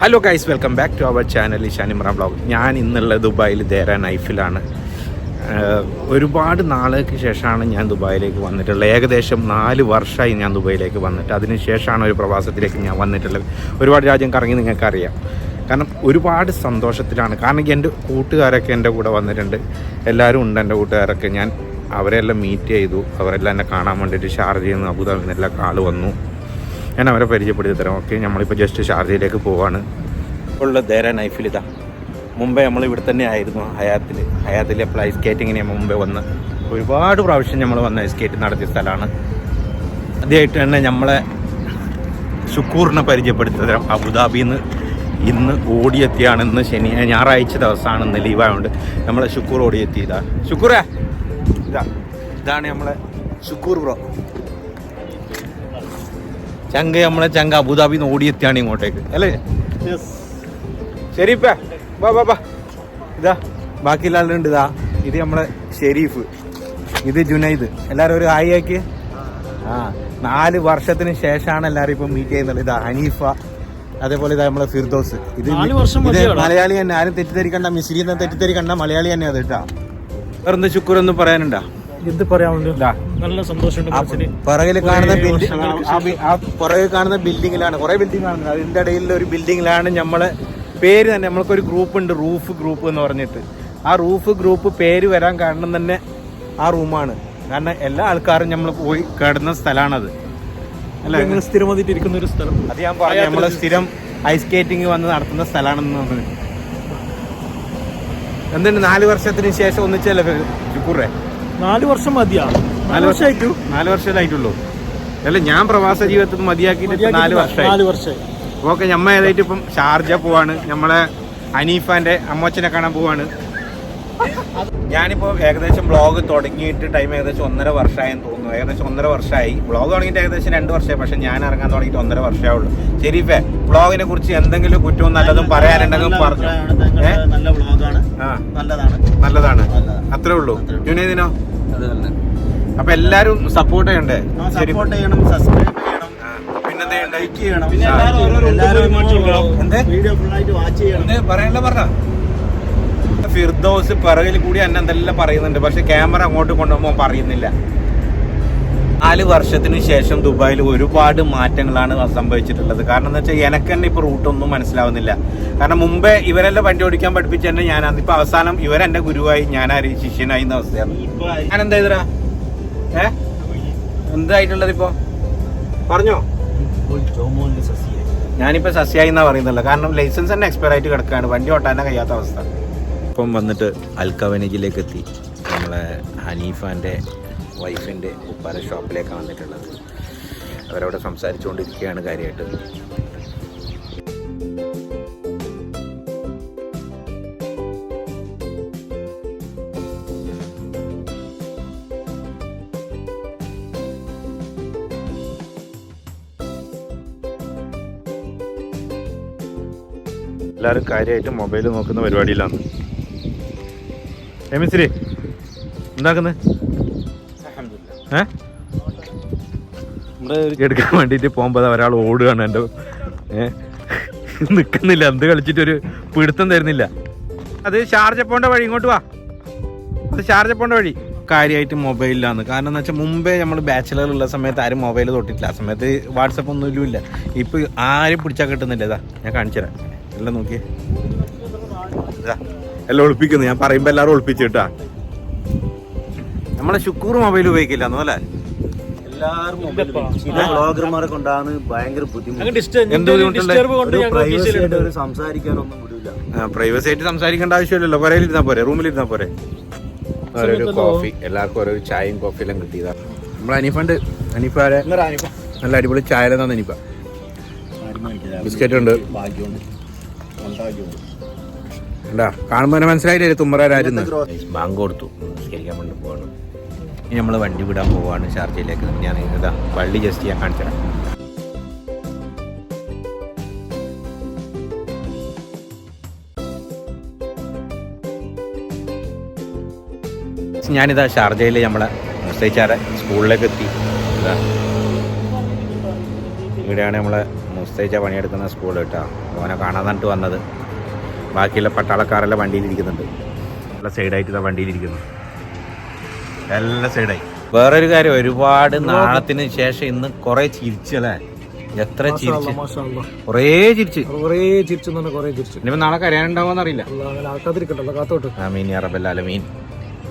Hello guys welcome back to our channel Ishan Imran blog ഞാൻ ഇന്നുള്ള ദുബായിൽ ദേര നൈഫിലാണ്. ഒരുപാട് നാളുകൾക്ക് ശേഷമാണ് ഞാൻ ദുബായിലേക്ക് വന്നിട്ടുള്ളത്. ഏകദേശം നാല് വർഷമായി ഞാൻ ദുബായിലേക്ക് വന്നിട്ട്. അതിന് ശേഷമാണ് ഒരു പ്രവാസത്തിലേക്ക് ഞാൻ വന്നിട്ടുള്ളത്. ഒരുപാട് രാജ്യം കറങ്ങി നിങ്ങൾക്കറിയാം. കാരണം ഒരുപാട് സന്തോഷത്തിലാണ്. കാരണം എന്റെ കൂട്ടുകാരൊക്കെ എന്റെ കൂടെ വന്നിട്ടുണ്ട്. എല്ലാവരും ഉണ്ട് എന്റെ കൂട്ടുകാരൊക്കെ. ഞാൻ അവരെല്ലാം മീറ്റ് ചെയ്തു. അവരെല്ലാം എന്നെ കാണാൻ വേണ്ടിയിട്ട് ഷാർജയിൽ നിന്ന് അബുദാബിന്നെല്ലാം നിന്നെല്ലാം വന്നു. ഞാൻ അവരെ പരിചയപ്പെടുത്തി തരാം. ഓക്കെ നമ്മളിപ്പോൾ ജസ്റ്റ് ഷാർജയിലേക്ക് പോവാണ്. ഉള്ള ദേര നൈഫിൽ ഇതാ. മുമ്പേ നമ്മൾ ഇവിടെ തന്നെ ആയിരുന്നു ഹയാത്തിൽ. ഹയാത്തിൽ അപ്പോൾ ഐസ് സ്കേറ്റിങ്ങിന് മുമ്പേ വന്ന് ഒരുപാട് പ്രാവശ്യം നമ്മൾ വന്ന് ഐസ് സ്കേറ്റ് നടത്തിയ സ്ഥലമാണ്. ആദ്യമായിട്ട് തന്നെ നമ്മളെ ഷുക്കൂറിനെ പരിചയപ്പെടുത്തി തരാം. അബുദാബിയിൽ നിന്ന് ഇന്ന് ഓടിയെത്തിയാണ്. ഇന്ന് ശനി ഞായറാഴ്ച ദിവസമാണ് ഇന്ന് ലീവായതുകൊണ്ട് നമ്മളെ ഷുക്കൂർ ഓടിയെത്തി ഇതാ ഷുക്കൂറേ ഇതാ. ഇതാണ് നമ്മളെ ഷുക്കൂർ ബ്രോ ചങ്ക നമ്മളെ ചങ്ക അബുദാബിന്ന് ഓടിയെത്തിയാണ് ഇങ്ങോട്ടേക്ക്. അല്ലേ? ഷെരീഫേ ഇതാ ബാക്കി ആളുണ്ട് ഇതാ ഇത് നമ്മളെ ഷെരീഫ്. ഇത് ജുനൈദ്. എല്ലാരും ഒരു ഹായ് ആക്കി. ആ നാല് വർഷത്തിന് ശേഷമാണ് എല്ലാരും ഇപ്പൊ മീറ്റ് ചെയ്യുന്നത്. ഇതാ ഹനീഫ. അതേപോലെ ഇതാ നമ്മളെ ഫിർദോസ്. ഇത് ഇത്? മലയാളി തന്നെ. ആരും തെറ്റിദ്ധരിക്കണ്ട മിസ്രിന്ന് തെറ്റിദ്ധരിക്കണ്ട മലയാളി തന്നെ അത് കേട്ടാ. വേറെന്താ ശുക്രൊന്നും പറയാനുണ്ടാ? എന്ത് പറയാനുണ്ട്? നല്ല സന്തോഷമുണ്ട് പുറകിൽ കാണുന്ന ബിൽഡിംഗ് ആ പുറകിൽ കാണുന്ന ബിൽഡിങ്ങിലാണ് കുറെ ബിൽഡിംഗ് കാണുന്നത് അതിന്റെ ഇടയിലുള്ള ഒരു ബിൽഡിങ്ങിലാണ് നമ്മളെ പേര് തന്നെ നമ്മൾക്കൊരു ഗ്രൂപ്പ് ഉണ്ട് റൂഫ് ഗ്രൂപ്പ് എന്ന് പറഞ്ഞിട്ട്. ആ റൂഫ് ഗ്രൂപ്പ് പേര് വരാൻ കാരണം തന്നെ ആ റൂമാണ്. കാരണം എല്ലാ ആൾക്കാരും നമ്മൾ പോയി കിടന്ന സ്ഥലമാണത്. അല്ലേ? സ്ഥിരമായിട്ട് ഇരിക്കുന്ന ഒരു സ്ഥലം. അത് ഞാൻ പറഞ്ഞു നമ്മൾ സ്ഥിരം ഐസ് സ്കേറ്റിംഗ് വന്ന് നടത്തുന്ന സ്ഥലമാണെന്ന് പറഞ്ഞു. എന്തുണ്ട് നാല് വർഷത്തിന് ശേഷം ഒന്നിച്ചല്ലേ ചുക്കൂറേ നാല് വർഷം മതിയാ. നാല് വർഷമായിട്ടു നാല് വർഷമായിട്ടുള്ളൂ. അല്ല ഞാൻ പ്രവാസ ജീവിതത്തിൽ മതിയാക്കിയിട്ട് നാല് വർഷമായി. നാല് വർഷമായി. ഓക്കെ ഞമ്മ ഏതായിട്ട് ഇപ്പം ഷാർജ പോവാണ്. നമ്മളെ അനീഫാന്റെ അമ്മച്ചനെ കാണാൻ പോവാണ്. ഞാനിപ്പോ ഏകദേശം ബ്ലോഗ് തുടങ്ങിയിട്ട് ടൈം ഏകദേശം ഒന്നര വർഷമായെന്ന് തോന്നുന്നു. ഏകദേശം ഒന്നര വർഷമായി. ബ്ലോഗ് തുടങ്ങിയിട്ട് ഏകദേശം രണ്ട് വർഷമായി. പക്ഷെ ഞാൻ ഇറങ്ങാൻ തുടങ്ങിയിട്ട് ഒന്നര വർഷമായുള്ളൂ ശരിഫേ ബ്ലോഗിനെ കുറിച്ച് എന്തെങ്കിലും കുറ്റവും നല്ലതും പറയാനുണ്ടെങ്കിൽ പറഞ്ഞു. നല്ല ബ്ലോഗാണ് നല്ലതാണ്. നല്ലതാണ്. അത്രേ ഉള്ളൂ. ജുനീദിനോ അപ്പൊ എല്ലാരും സപ്പോർട്ട് ചെയ്യണ്ടേ? സപ്പോർട്ട് ചെയ്യണം സബ്സ്ക്രൈബ് ചെയ്യണം. ആ, പിന്നെന്താ ലൈക്ക് ചെയ്യണം. പിന്നെ. എല്ലാവരും? വീഡിയോ ഫുള്ളായിട്ട് വാച്ച് ചെയ്യണം. പറയണ്ട പറഞ്ഞ. ഫിർദോസ് പിറകിൽ കൂടി എന്നെ എന്തെല്ലാം പറയുന്നുണ്ട്? പക്ഷെ ക്യാമറ അങ്ങോട്ട് കൊണ്ടുപോകുമ്പോൾ പറയുന്നില്ല. നാല് വർഷത്തിന് ശേഷം ദുബായിൽ ഒരുപാട് മാറ്റങ്ങളാണ് സംഭവിച്ചിട്ടുള്ളത്. കാരണം എന്താ വെച്ചാൽ എനിക്ക് തന്നെ ഇപ്പൊ റൂട്ടൊന്നും മനസ്സിലാവുന്നില്ല. കാരണം മുമ്പേ ഇവരെല്ലാം വണ്ടി ഓടിക്കാൻ പഠിപ്പിച്ച തന്നെ ഞാൻ ഇപ്പൊ അവസാനം ഇവരെന്റെ ഗുരുവായി ഞാനാര് ശിഷ്യനായി എന്ന അവസ്ഥയാണ്. ഞാൻ എന്താ ചെയ്തരാ ഏ? എന്തായിട്ടുള്ളത് ഇപ്പൊ? പറഞ്ഞോ? ഞാനിപ്പോ സസ്യായി എന്നാ പറയുന്നില്ല കാരണം ലൈസൻസ് തന്നെ എക്സ്പയർ ആയിട്ട് കിടക്കുകയാണ് വണ്ടി ഓട്ടാൻ കഴിയാത്ത അവസ്ഥ. ഇപ്പം വന്നിട്ട് അൽക്കവനേജിലേക്ക് എത്തി നമ്മളെ ഹനീഫാന്റെ വൈഫിന്റെ ഉപ്പാര ഷോപ്പിലേക്കാണ് വന്നിട്ടുള്ളത്. അവരവിടെ സംസാരിച്ചുകൊണ്ടിരിക്കുകയാണ് കാര്യമായിട്ട്. എല്ലാവരും കാര്യമായിട്ട് മൊബൈൽ നോക്കുന്ന പരിപാടിയിലാണ്. എമിശ്രീ എന്താക്കുന്നത് എടുക്കാൻ വേണ്ടിയിട്ട് പോകുമ്പോൾ ഒരാൾ ഓടുകയാണ് എന്റെ നിക്കുന്നില്ല നിൽക്കുന്നില്ല എന്ത് കളിച്ചിട്ടൊരു പിടുത്തം തരുന്നില്ല. അത് ഷാർജ പോണ്ട വഴി ഇങ്ങോട്ട് വാ. അത് ഷാർജ പോണ്ട വഴി. കാര്യമായിട്ട് മൊബൈലിലാണ്. കാരണം എന്ന് വെച്ചാൽ മുമ്പേ നമ്മൾ ബാച്ചിലർ ഉള്ള സമയത്ത് ആരും മൊബൈൽ തൊട്ടിട്ടില്ല. ആ സമയത്ത് വാട്സപ്പ് ഒന്നും ഇല്ല ഇപ്പൊ ആരും പിടിച്ചാൽ കിട്ടുന്നില്ല. ഇതാ ഞാൻ കാണിച്ചു തരാം എല്ലാം നോക്കിയേ. ഇതാ എല്ലാം ഒളിപ്പിക്കുന്നു. ഞാൻ പറയുമ്പോൾ എല്ലാവരും ഒളിപ്പിച്ചിട്ടാ. നമ്മളെ ശുക്കൂർ മൊബൈൽ ഉപയോഗിക്കില്ല എന്നല്ലേ എല്ലാവരും മൊബൈൽ ചില ബ്ലോഗർമാരെ കൊണ്ടാണ് ഭയങ്കര ബുദ്ധിമുട്ട്. സംസാരിക്കാനൊന്നും വിടില്ല പ്രൈവസി ആയിട്ട് സംസാരിക്കേണ്ട ആവശ്യമില്ലല്ലോ. പുരയിലിരുന്നാ പോരെ റൂമിലിരുന്നാ പോരെ. ഓരോ കോഫി എല്ലാവർക്കും ഓരോ ചായയും കോഫിയെല്ലാം കിട്ടിയതാ. നമ്മളെ അനീഫുണ്ട്. അനീഫാരെ നല്ല അടിപൊളി ചായ തന്നെ അനീഫ. ബിസ്ക്കറ്റ് ഉണ്ട് ഭാഗ്യമുണ്ട്. ഉണ്ടാ കാണുമ്പോൾ തന്നെ മനസ്സിലായില്ലേ തുമ്മറായിരുന്നു ബാങ്ക് കൊടുത്തു. നിസ്കരിക്കാൻ വേണ്ടി പോവാണ്. ഇനി നമ്മൾ വണ്ടി വിടാൻ പോവാണ് ഷാർജയിലേക്ക്. ഞാൻ ഇതാ പള്ളി ജസ്റ്റ് ഞാൻ കാണിച്ചു തരാം ഞാനിതാ ഷാർജയിൽ നമ്മളെ മുസൈച്ചാറെ സ്കൂളിലേക്ക് എത്തി. ഇതാ. ഇവിടെയാണ് നമ്മളെ മുസ്തൈച്ച പണിയെടുക്കുന്ന സ്കൂൾ കേട്ടോ. ഓനെ കാണാൻ വന്നത്. ബാക്കിയുള്ള പട്ടാളക്കാരെല്ലാം വണ്ടിയിലിരിക്കുന്നുണ്ട്. നല്ല സൈഡായിട്ട് ഇതാ വണ്ടിയിലിരിക്കുന്നു. എല്ലാ സൈഡായി. വേറൊരു കാര്യം ഒരുപാട് നാളത്തിന് ശേഷം ഇന്ന് കുറെ ചിരിച്ചല്ലേ എത്ര ചിരിച്ചു? കുറേ ചിരിച്ചു. കുറേ ചിരിച്ചു കൊറേ കുറേ ചിരിച്ചു. ഇനിയിപ്പോ നാളെ കരയാനുണ്ടാവുമെന്ന് അറിയില്ല. ആക്കാതിരിക്കട്ടല്ലോ കാത്തോട്ട്.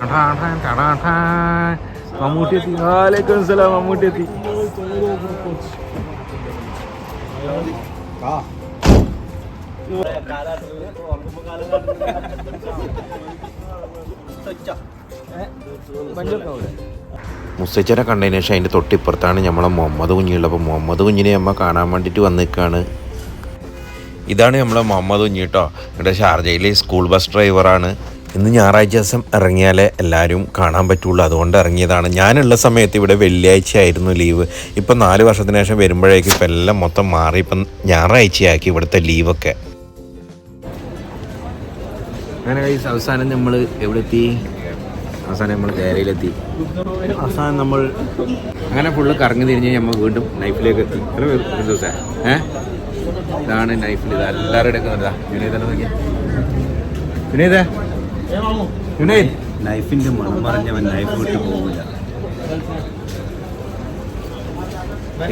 അടാ, അടാ, അടാ. മമ്മൂട്ടി എത്തി വാലേക്കും സലാം മമ്മൂട്ടി എത്തി മുസ്തച്ചനെ കണ്ടതിന് ശേഷം അതിന്റെ തൊട്ടിപ്പുറത്താണ് നമ്മളെ മുഹമ്മദ് കുഞ്ഞുള്ളത് അപ്പോൾ മുഹമ്മദ് കുഞ്ഞിനെ അമ്മ കാണാൻ വേണ്ടിയിട്ട് വന്നിരിക്കുകയാണ് ഇതാണ് നമ്മളെ മുഹമ്മദ് കുഞ്ഞി കേട്ടോ ഇവിടെ ഷാർജയിലെ സ്കൂൾ ബസ് ഡ്രൈവറാണ് ഇന്ന് ഞായറാഴ്ച ദിവസം ഇറങ്ങിയാലേ എല്ലാവരും കാണാൻ പറ്റുള്ളൂ. അതുകൊണ്ട് ഇറങ്ങിയതാണ്. ഞാനുള്ള സമയത്ത് ഇവിടെ വെള്ളിയാഴ്ച ആയിരുന്നു ലീവ് ഇപ്പം നാല് വർഷത്തിന് ശേഷം വരുമ്പോഴേക്കും ഇപ്പം എല്ലാം മൊത്തം മാറി. ഇപ്പം ഞായറാഴ്ചയാക്കി ഇവിടുത്തെ ലീവൊക്കെ അങ്ങനെ കഴിച്ച് അവസാനം നമ്മൾ എവിടെ എത്തി അവസാനം നമ്മൾ കേരളയിലെത്തി അവസാനം നമ്മൾ അങ്ങനെ ഫുള്ള് കറങ്ങി തിരിഞ്ഞ് നമ്മൾ വീണ്ടും നൈഫിലേക്ക് എത്തി. ദിവസം. ഏ? ഇതാണ് നൈഫിൽ ഇത് എല്ലാവരും എടുക്കുന്നതാ വിനീതനെ നോക്കി വിനീതേ വിനീത് നൈഫിന്റെ മണം പറഞ്ഞവൻ നൈഫ് വിട്ടു പോകില്ല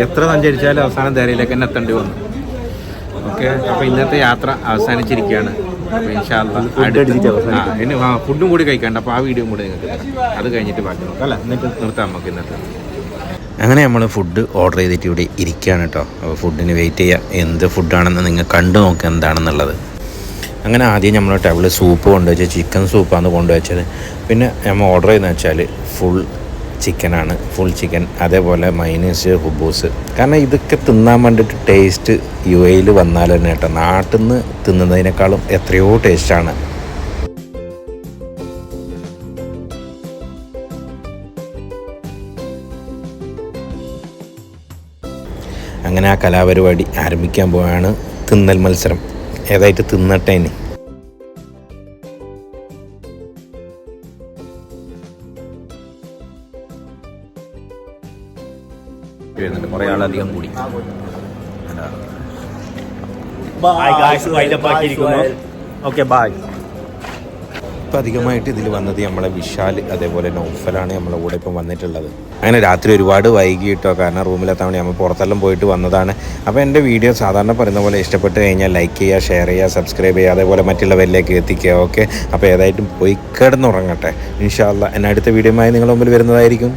എത്ര സഞ്ചരിച്ചാലും അവസാനം ധരയിലേക്ക് തന്നെ എത്തേണ്ടി വന്നു. ഓക്കെ അപ്പോൾ ഇന്നത്തെ യാത്ര അവസാനിച്ചിരിക്കുകയാണ്. ആ ഇനി ആ ഫുഡും കൂടി കഴിക്കണ്ട. അപ്പോൾ ആ വീഡിയോ കൂടി നിങ്ങൾക്ക് അത് കഴിഞ്ഞിട്ട് ബാക്കി നോക്കാം. അല്ല എന്നിട്ട് നിർത്താം നമുക്ക് ഇന്നത്തെ. അങ്ങനെ നമ്മൾ ഫുഡ് ഓർഡർ ചെയ്തിട്ട് ഇവിടെ ഇരിക്കുകയാണ് കേട്ടോ. അപ്പോൾ ഫുഡിന് വെയിറ്റ് ചെയ്യുക എന്ത് ഫുഡാണെന്ന് നിങ്ങൾ കണ്ടു നോക്കുക എന്താണെന്നുള്ളത്. അങ്ങനെ ആദ്യം നമ്മൾ ടേബിളിൽ സൂപ്പ് കൊണ്ടുവച്ച് ചിക്കൻ സൂപ്പാണ് കൊണ്ടുവച്ചത്. പിന്നെ നമ്മൾ ഓർഡർ ചെയ്യുന്നത് വെച്ചാൽ ഫുൾ ചിക്കനാണ് ഫുൾ ചിക്കൻ അതേപോലെ മൈനസ് ഹുബൂസ് കാരണം ഇതൊക്കെ തിന്നാൻ വേണ്ടിയിട്ട് ടേസ്റ്റ് യു എയിൽ വന്നാൽ തന്നെ കേട്ടോ. നാട്ടിൽ നിന്ന് തിന്നുന്നതിനേക്കാളും എത്രയോ ടേസ്റ്റാണ് അങ്ങനെ ആ കലാപരിപാടി ആരംഭിക്കാൻ പോവാണ് തിന്നൽ മത്സരം. ഏതായിട്ട് തിന്നട്ടെ ആളധികം കൂടി. ഓക്കെ ബൈ ഇപ്പം അധികമായിട്ട് ഇതിൽ വന്നത് നമ്മളെ വിശാൽ അതേപോലെ നൗഫലാണ് നമ്മളെ കൂടെ ഇപ്പം വന്നിട്ടുള്ളത്. അങ്ങനെ രാത്രി ഒരുപാട് വൈകിട്ടോ കാരണം റൂമിലെത്താൻ വേണ്ടി നമ്മൾ പുറത്തെല്ലാം പോയിട്ട് വന്നതാണ്. അപ്പോൾ എന്റെ വീഡിയോ സാധാരണ പറയുന്ന പോലെ ഇഷ്ടപ്പെട്ട് കഴിഞ്ഞാൽ ലൈക്ക് ചെയ്യുക ഷെയർ ചെയ്യുക സബ്സ്ക്രൈബ് ചെയ്യുക അതേപോലെ മറ്റുള്ളവരിലേക്ക് എത്തിക്കുക ഓക്കെ അപ്പോൾ ഏതായിട്ടും പോയി കിടന്നുറങ്ങട്ടെ. ഇൻഷാല്ല എന്നെ അടുത്ത വീഡിയോയുമായി നിങ്ങളുടെ മുമ്പിൽ വരുന്നതായിരിക്കും.